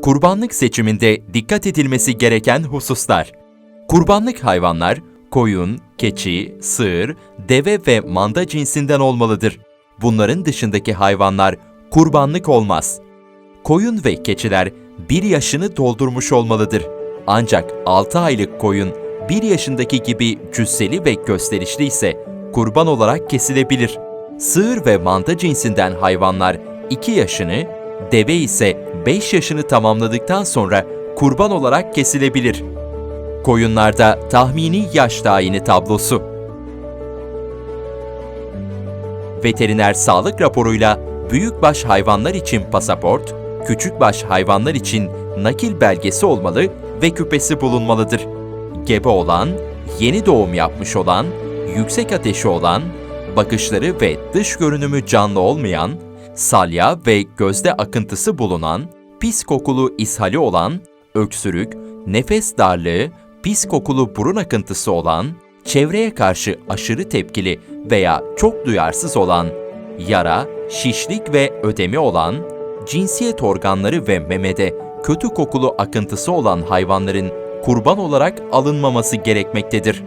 Kurbanlık seçiminde dikkat edilmesi gereken hususlar. Kurbanlık hayvanlar koyun, keçi, sığır, deve ve manda cinsinden olmalıdır. Bunların dışındaki hayvanlar kurbanlık olmaz. Koyun ve keçiler 1 yaşını doldurmuş olmalıdır. Ancak 6 aylık koyun 1 yaşındaki gibi cüsseli ve gösterişli ise kurban olarak kesilebilir. Sığır ve manda cinsinden hayvanlar 2 yaşını, deve ise 5 yaşını tamamladıktan sonra kurban olarak kesilebilir. Koyunlarda tahmini yaş tayini tablosu. Veteriner sağlık raporuyla büyükbaş hayvanlar için pasaport, küçükbaş hayvanlar için nakil belgesi olmalı ve küpesi bulunmalıdır. Gebe olan, yeni doğum yapmış olan, yüksek ateşi olan, bakışları ve dış görünümü canlı olmayan, salya ve gözde akıntısı bulunan, pis kokulu ishali olan, öksürük, nefes darlığı, pis kokulu burun akıntısı olan, çevreye karşı aşırı tepkili veya çok duyarsız olan, yara, şişlik ve ödemi olan, cinsiyet organları ve memede kötü kokulu akıntısı olan hayvanların kurban olarak alınmaması gerekmektedir.